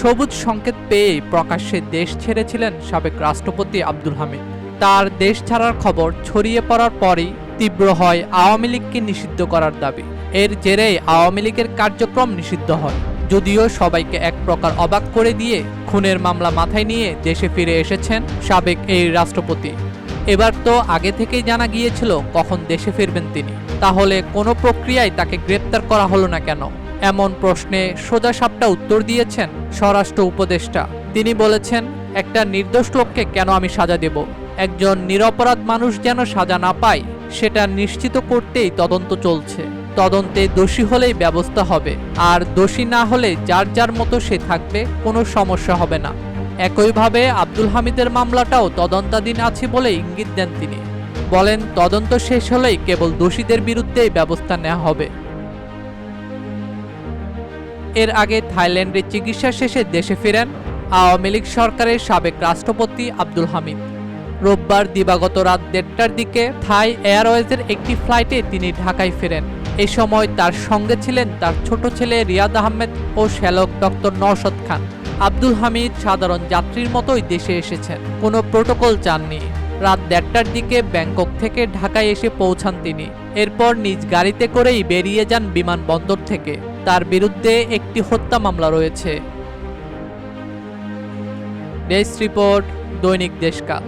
সবুজ সংকেত পেয়েই প্রকাশ্যে দেশ ছেড়েছিলেন সাবেক রাষ্ট্রপতি আব্দুল হামিদ। তার দেশ ছাড়ার খবর ছড়িয়ে পড়ার পরই তীব্র হয় আওয়ামী লীগকে নিষিদ্ধ করার দাবি। এর জেরেই আওয়ামী লীগের কার্যক্রম নিষিদ্ধ হয়। যদিও সবাইকে এক প্রকার অবাক করে দিয়ে খুনের মামলা মাথায় নিয়ে দেশে ফিরে এসেছেন সাবেক এই রাষ্ট্রপতি। এবার তো আগে থেকেই জানা গিয়েছিল কখন দেশে ফিরবেন তিনি। তাহলে কোনো প্রক্রিয়ায় তাকে গ্রেপ্তার করা হলো না কেন? এমন প্রশ্নে সোজা সাপটা উত্তর দিয়েছেন স্বরাষ্ট্র উপদেষ্টা। তিনি বলেছেন, একটা নির্দোষ লোককে কেন আমি সাজা দেব? একজন নিরপরাধ মানুষ যেন সাজা না পায়, সেটা নিশ্চিত করতেই তদন্ত চলছে। তদন্তে দোষী হলেই ব্যবস্থা হবে, আর দোষী না হলে যার যার মতো সে থাকবে, কোনো সমস্যা হবে না। একইভাবে আব্দুল হামিদের মামলাটাও তদন্তাধীন আছে বলে ইঙ্গিত দেন তিনি। বলেন, তদন্ত শেষ হলেই কেবল দোষীদের বিরুদ্ধেই ব্যবস্থা নেওয়া হবে। এর আগে থাইল্যান্ডে চিকিৎসা শেষে দেশে ফেরেন আওয়ামী লীগ সরকারের সাবেক রাষ্ট্রপতি আব্দুল হামিদ। রোববার দিবাগত রাত দেড়টার দিকে থাই এয়ারওয়েজের একটি ফ্লাইটে তিনি ঢাকায় ফেরেন। এ সময় তার সঙ্গে ছিলেন তার ছোট ছেলে রিয়াদ আহমেদ ও শ্যালক ডক্টর নওশদ খান। আব্দুল হামিদ সাধারণ যাত্রীর মতোই দেশে এসেছেন। কোনো প্রোটোকল চাননি। রাত দেড়টার দিকে ব্যাংকক থেকে ঢাকায় এসে পৌঁছান তিনি। এরপর নিজ গাড়িতে করেই বেরিয়ে যান বিমানবন্দর থেকে। তার বিরুদ্ধে একটি হত্যা মামলা রয়েছে। ডেস্ক রিপোর্ট দৈনিক দেশকাল।